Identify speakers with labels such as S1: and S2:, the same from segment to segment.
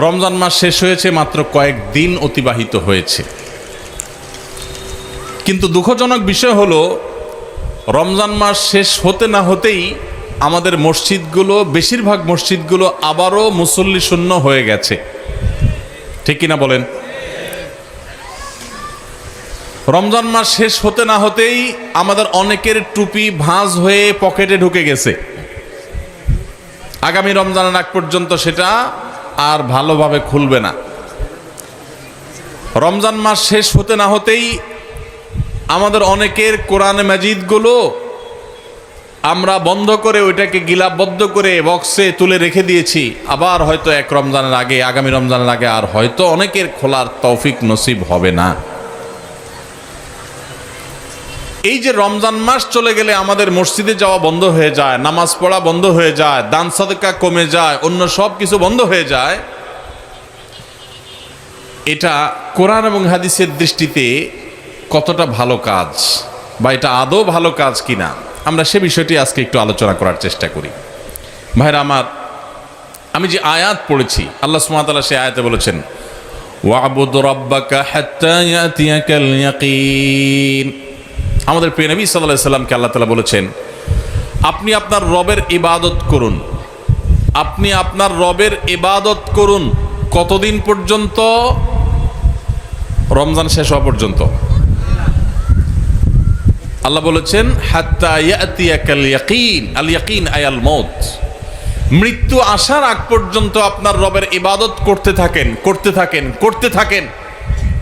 S1: রমজান মাস শেষ হয়েছে, মাত্র কয়েক দিন অতিবাহিত হয়েছে। কিন্তু দুঃখজনক বিষয় হলো, রমজান মাস শেষ হতে না হতেই আমাদের মসজিদগুলো, বেশিরভাগ মসজিদগুলো আবারও মুসল্লি শূন্য হয়ে গেছে। ঠিক কিনা বলেন? রমজান মাস শেষ হতে না হতেই আমাদের অনেকের টুপি ভাঁজ হয়ে পকেটে ঢুকে গেছে। আগামী রমজানের আগ পর্যন্ত সেটা আর ভালোভাবে খুলবে না। রমজান মাস শেষ হতে না হতেই আমাদের অনেকের কোরআন মাজিদগুলো আমরা বন্ধ করে ওইটাকে গিলাবদ্ধ করে বক্সে তুলে রেখে দিয়েছি। আবার হয়তো এক রমজানের আগে, আগামী রমজানের আগে আর হয়তো অনেকের খোলার তৌফিক নসিব হবে না। এই যে রমজান মাস চলে গেলে আমাদের মসজিদে যাওয়া বন্ধ হয়ে যায়, নামাজ পড়া বন্ধ হয়ে যায়, দান সাদকা কমে যায়, অন্য সব কিছু বন্ধ হয়ে যায়, এটা কোরআন এবং হাদিসের দৃষ্টিতে কতটা ভালো কাজ বা এটা আদৌ ভালো কাজ কিনা, আমরা সে বিষয়টি আজকে একটু আলোচনা করার চেষ্টা করি। ভাইরা আমার, আমি যে আয়াত পড়েছি, আল্লাহ সুমাতাল্লাহ সে আয়াতে বলেছেন, ওয়াবুদ রব্বাকা হাত্তা ইয়াকিন। আমাদের প্রিয় নবী আলাইহি সাল্লামকে আল্লাহ তাআলা বলেছেন, আপনি আপনার রবের ইবাদত করুন। আপনি আপনার রবের ইবাদত করুন কতদিন পর্যন্ত? রমজান শেষ হওয়া পর্যন্ত। আল্লাহ বলেছেন আয়াল মউত। মৃত্যু আসার আগ পর্যন্ত আপনার রবের ইবাদত করতে থাকেন করতে থাকেন করতে থাকেন।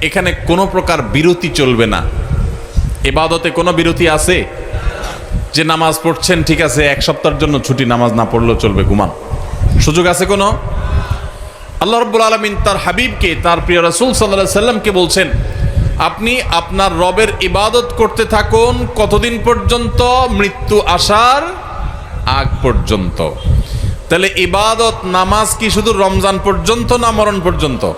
S1: এখানে কোনো প্রকার বিরতি চলবে না। এবাদতে কোনো বিরতি আছে? যে নামাজ পড়ছেন, ঠিক আছে, এক সপ্তাহের জন্য ছুটি, নামাজ না পড়লেও চলবে, ঘুমান। সুযোগ আছে কোনো? আল্লাহ রব্বুল আলমিন তার হাবিবকে, তার প্রিয় রাসুল সাল্লাহ সাল্লামকে বলছেন, আপনি আপনার রবের ইবাদত করতে থাকুন কতদিন পর্যন্ত? মৃত্যু আসার আগ পর্যন্ত। তাহলে ইবাদত নামাজ কি শুধু রমজান পর্যন্ত না মরণ পর্যন্ত?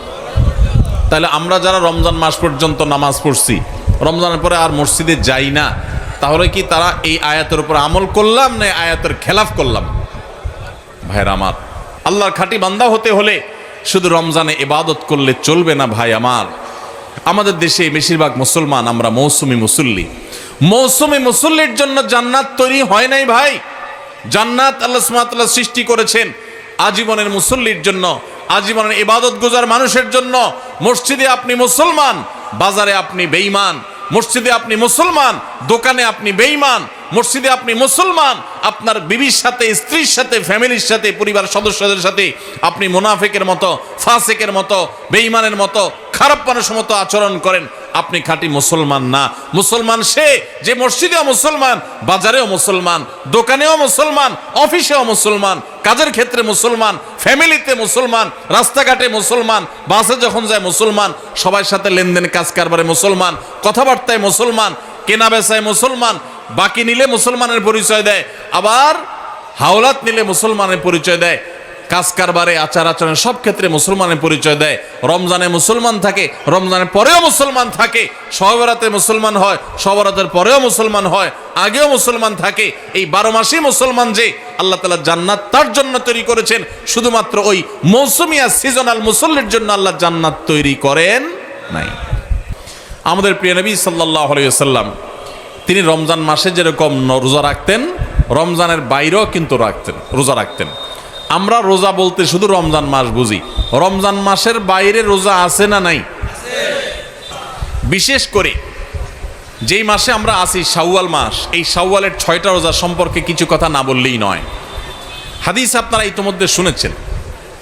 S1: তাহলে আমরা যারা রমজান মাস পর্যন্ত নামাজ পড়ছি রমজানের পরে আর মসজিদে যাই না। তাহলে কি তারা এই আয়াতের উপর আমল করলাম না আয়াতের খেলাফ করলাম? ভাইরা আমার, আল্লাহর খাঁটি বান্দা হতে হলে শুধু রমজানে ইবাদত করলে চলবে না ভাই আমার। আমাদের দেশে বেশিরভাগ মুসলমান, আমরা মৌসুমি মুসল্লি। মৌসুমি মুসল্লির জন্য জান্নাত তৈরি হয় নাই ভাই। জান্নাত আল্লাহ সুমাতাল্লাহ সৃষ্টি করেছেন আজীবনের মুসল্লির জন্য, আজীবনের ইবাদত গুজার মানুষের জন্য। মসজিদে আপনি মুসলমান, বাজারে আপনি বেঈমান মসজিদে আপনি মুসলমান, দোকানে আপনি বেইমান মসজিদে আপনি মুসলমান, আপনার বিবির সাথে, স্ত্রীর সাথে, ফ্যামিলির সাথে, পরিবার সদস্যদের সাথে আপনি মুনাফেকের মতো, ফাসেকের মতো বেইমানের মতো, খারাপ মানুষের মতো আচরণ করেন। আপনি খাঁটি মুসলমান না। মুসলমান সে যে মসজিদেও মুসলমান, বাজারেও মুসলমান, দোকানেও মুসলমান, অফিসেও মুসলমান, কাজের ক্ষেত্রে মুসলমান, ফ্যামিলিতে মুসলমান, রাস্তাঘাটে মুসলমান, বাসে যখন যায় মুসলমান, সবার সাথে লেনদেন কাজ কারবারে মুসলমান, কথাবার্তায় মুসলমান, কেনা বেচায় মুসলমান, বাকি নিলে মুসলমানের পরিচয় দেয়, আবার হাওলাত নিলে মুসলমানের পরিচয় দেয়। কাজ কারবারে, আচার আচরণ সব ক্ষেত্রে মুসলমানের পরিচয় দেয়। রমজানে মুসলমান থাকে, রমজানের পরেও মুসলমান থাকে। সহবরাতে মুসলমান হয় সবরাতের পরেও মুসলমান হয়, আগেও মুসলমান থাকে। এই বারো মাসেই মুসলমান যে, আল্লাহ তালা জান্নাত তার জন্য তৈরি করেছেন। শুধুমাত্র ওই মৌসুমিয়া সিজনাল মুসল্লির জন্য আল্লাহ জান্নাত তৈরি করেন নাই। আমাদের প্রিয় নবী সাল্লাহ আলাইসাল্লাম তিনি রমজান মাসে যেরকম রোজা রাখতেন, রমজানের বাইরেও কিন্তু রাখতেন, রোজা রাখতেন। আমরা রোজা বলতে শুধু রমজান মাস বুঝি। রমজান মাসের বাইরে রোজা আছে না নাই? বিশেষ করে যেই মাসে আমরা আছি শাওয়াল মাস, এই শাওয়ালের ছয়টা রোজা সম্পর্কে কিছু কথা না বললেই নয়। হাদিস আপনারা ইতিমধ্যে শুনেছেন।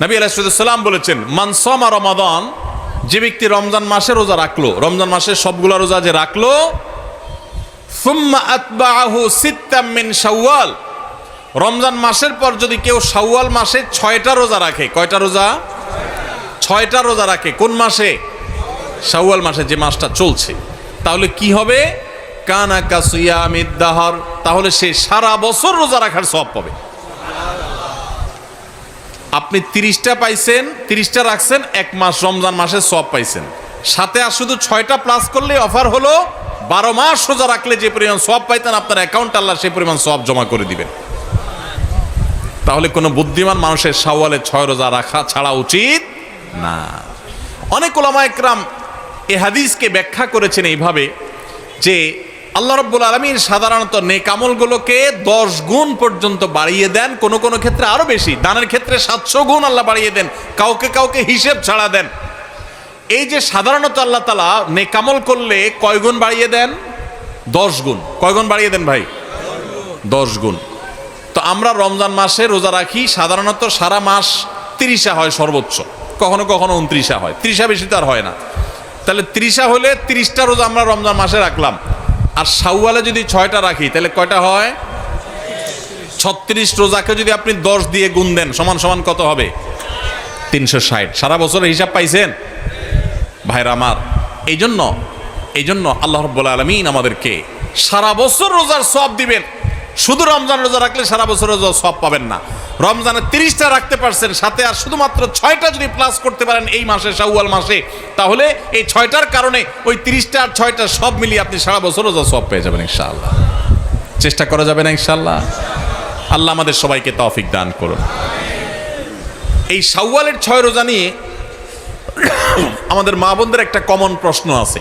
S1: নবী আলাইসাল্লাম বলেছেন মানসমা রমাদন, যে ব্যক্তি রমজান মাসে রোজা রাখল, রমজান মাসে সবগুলা রোজা যে রাখল, সুম্মা আতবাহু সিত্তাম মিন শাওয়াল। রমজান মাসের পর যদি কেউ শাওয়াল মাসে ছয়টা রোজা রাখে, কয়টা রোজা? ছয়টা রোজা রাখে। কোন মাসে? শাওয়াল মাসে যে মাসটা চলছে। তাহলে কি হবে? কানা কাসুয়া কাসুয়ামিদাহর তাহলে সে সারা বছর রোজা রাখার সব পাবে। আপনি তিরিশটা পাইছেন, তিরিশটা রাখছেন, এক মাস রমজান মাসে সব পাইছেন। সাথে আর শুধু ছয়টা প্লাস করলে অফার হলো, বারো মাস সোজা রাখলে যে পরিমাণ সব পাইতেন, আপনার অ্যাকাউন্ট আল্লাহ সেই পরিমাণ সব জমা করে দিবেন। তাহলে কোনো বুদ্ধিমান মানুষের সাওয়ালে ছয় রোজা রাখা ছাড়া উচিত না। অনেক ওলামা একরাম এ হাদিসকে ব্যাখ্যা করেছেন এইভাবে যে আল্লাহ রব্বুল আলমীর সাধারণত নেকামলগুলোকে দশ গুণ পর্যন্ত বাড়িয়ে দেন, কোনো কোনো ক্ষেত্রে আরও বেশি। দানের ক্ষেত্রে সাতশো গুণ আল্লাহ বাড়িয়ে দেন, কাউকে কাউকে হিসেব ছাড়া দেন। এই যে সাধারণত আল্লাহ তালা নেকামল করলে কয় গুণ বাড়িয়ে দেন? দশ গুণ। কয় গুণ বাড়িয়ে দেন ভাই? দশ গুণ। তো আমরা রমজান মাসে রোজা রাখি, সাধারণত সারা মাস তিরিশা হয় সর্বোচ্চ। কখনো কখনো উনত্রিশা হয়। ত্রিশা বেশি তো আর হয় না। তাহলে ত্রিশা হলে তিরিশটা রোজা আমরা রমজান মাসে রাখলাম। আর সাউওয়ালে যদি ছয়টা রাখি, তাহলে কয়টা হয়? ছত্রিশ রোজাকে যদি আপনি দশ দিয়ে গুণ দেন, সমান সমান কত হবে? তিনশো ষাট। সারা বছরের হিসাব পাইছেন? ভাইরা আমার এই জন্য এই জন্য আল্লাহ রব্বুল আলমিন আমাদেরকে সারা বছর রোজার সব দিবেন। শুধু রমজান রোজা রাখলে সারা বছর রোজা সব পাবেন না। রমজানে তিরিশটা রাখতে পারছেন, সাথে আর শুধুমাত্র ছয়টা যদি প্লাস করতে পারেন এই মাসে, শাওয়াল মাসে, তাহলে এই ছয়টার কারণে ওই তিরিশটা আর ছয়টা সব মিলিয়ে আপনি সারা বছর রোজা সব পেয়ে যাবেন ইনশাআল্লাহ। চেষ্টা করা যাবে না ইনশাআল্লাহ। আল্লাহ আমাদের সবাইকে তৌফিক দান করুন। এই শাওয়ালের ছয় রোজা নিয়ে আমাদের মা বোনদের একটা কমন প্রশ্ন আছে।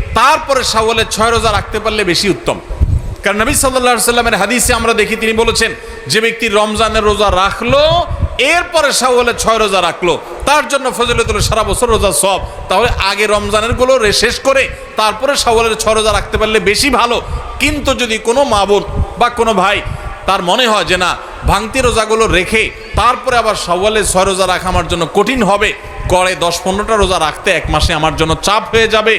S1: তারপরে সাওয়ালের ছয় রোজা রাখতে পারলে বেশি উত্তম। কারণ নবী সাল্লাহ সাল্লামের হাদিসে আমরা দেখি, তিনি বলেছেন, যে ব্যক্তি রমজানের রোজা রাখল, এরপরে সাওয়ালের ছয় রোজা রাখল, তার জন্য ফজলত সারা বছর রোজা সব। তাহলে আগে রমজানেরগুলো শেষ করে, তারপরে সাওয়ালের ছয় রোজা রাখতে পারলে বেশি ভালো। কিন্তু যদি কোনো মা বোন বা কোনো ভাই, তার মনে হয় যে না, ভাঙতি রোজাগুলো রেখে, তারপরে আবার সওয়ালে ছয় রোজা রাখা আমার জন্য কঠিন হবে, গড়ে দশ পনেরোটা রোজা রাখতে এক মাসে আমার জন্য চাপ হয়ে যাবে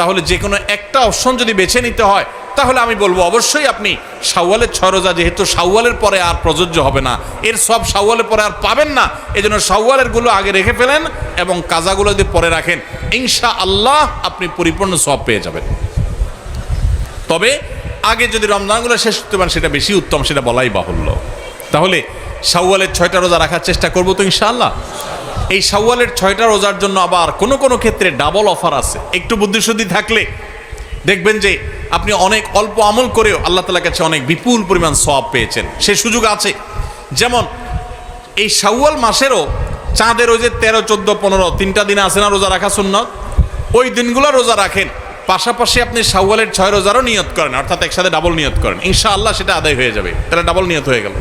S1: তাহলে যে কোনো একটা অপশন যদি বেছে নিতে হয়, তাহলে আমি বলব অবশ্যই আপনি সাওয়ালের ছয় রোজা, যেহেতু সাওয়ালের পরে আর প্রযোজ্য হবে না, এর সব সাওয়ালের পরে আর পাবেন না এই জন্য সাওয়ালেরগুলো আগে রেখে ফেলেন এবং কাজাগুলো যদি পরে রাখেন ইনশা আল্লাহ আপনি পরিপূর্ণ সব পেয়ে যাবেন। তবে আগে যদি রমজানগুলো শেষ করতে পারেন, সেটা বেশি উত্তম, সেটা বলাই বাহুল্য। তাহলে শাওয়ালের ছয়টা রোজা রাখার চেষ্টা করব তো ইনশাআল্লাহ? এই শাওয়ালের ছয়টা রোজার জন্য আবার কোনো কোনো ক্ষেত্রে ডাবল অফার আছে। একটু বুদ্ধিশুদ্ধি থাকলে দেখবেন যে আপনি অনেক অল্প আমল করেও আল্লাহ তালার কাছে অনেক বিপুল পরিমাণ সব পেয়েছেন। সে সুযোগ আছে। যেমন এই শাওয়াল মাসেরও চাঁদের ওই যে তেরো, চোদ্দ, পনেরো তিনটা দিন আছে না রোজা রাখা সুন্নত? ওই দিনগুলো রোজা রাখেন। পাশাপাশি আপনি শাওয়ালের ছয় রোজারও নিয়ত করেন, অর্থাৎ একসাথে ডাবল নিয়ত করেন। ইনশাআল্লাহ সেটা আদায় হয়ে যাবে। তাহলে ডাবল নিয়ত হয়ে গেল।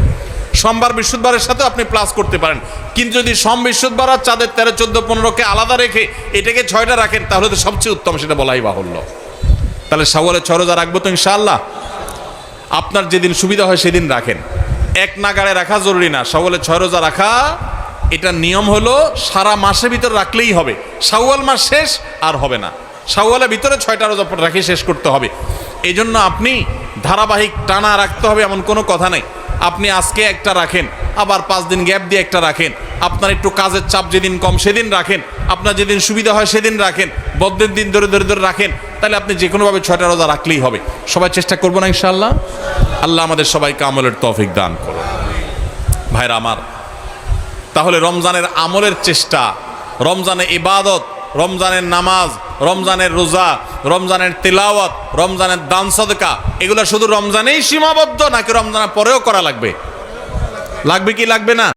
S1: সোমবার বৃহস্পতিবারের সাথে আপনি প্লাস করতে পারেন। কিন্তু যদি সোম বৃহস্পতিবার আর চাঁদের তেরো, চোদ্দ, পনেরোকে আলাদা রেখে এটাকে ছয়টা রাখেন, তাহলে তো সবচেয়ে উত্তম সেটা বলাই বাহুল্য। তাহলে শাওয়ালের ছয় রোজা রাখব তো ইনশাআল্লাহ? আপনার যেদিন সুবিধা হয় সেদিন রাখেন। এক নাগাড়ে রাখা জরুরি না। সকলে ছয় রোজা রাখা এটা নিয়ম হলো সারা মাসের ভিতর রাখলেই হবে। শাওয়াল মাস শেষ আর হবে না। শাওয়ালের ভিতরে ছয়টা রোজা রাখি শেষ করতে হবে। এই জন্য আপনি ধারাবাহিক টানা রাখতে হবে এমন কোনো কথা নেই। আপনি আজকে একটা রাখেন, আবার পাঁচ দিন গ্যাপ দিয়ে একটা রাখেন। আপনার একটু কাজের চাপ যেদিন কম, সেদিন রাখেন। আপনার যেদিন সুবিধা হয়, সেদিন রাখেন। বদ্রের দিন ধরে ধরে ধরে রাখেন। তাহলে আপনি যে কোনোভাবে ছয়টা রোজা রাখলেই হবে। সবাই চেষ্টা করব না, ইনশাআল্লাহ? আল্লাহ আমাদের সবাইকে আমলের তফিক দান করুন। ভাইরা আমার, তাহলে রমজানের আমলের চেষ্টা, রমজানে ইবাদত রমজানের নামাজ, রমজানের রোজা, রমজানের তিলাওয়াত, রমজানের দান সদকা, এগুলো শুধু রমজানেই সীমাবদ্ধ নাকি রমজানের পরেও করা লাগবে? লাগবে কি, লাগবে না?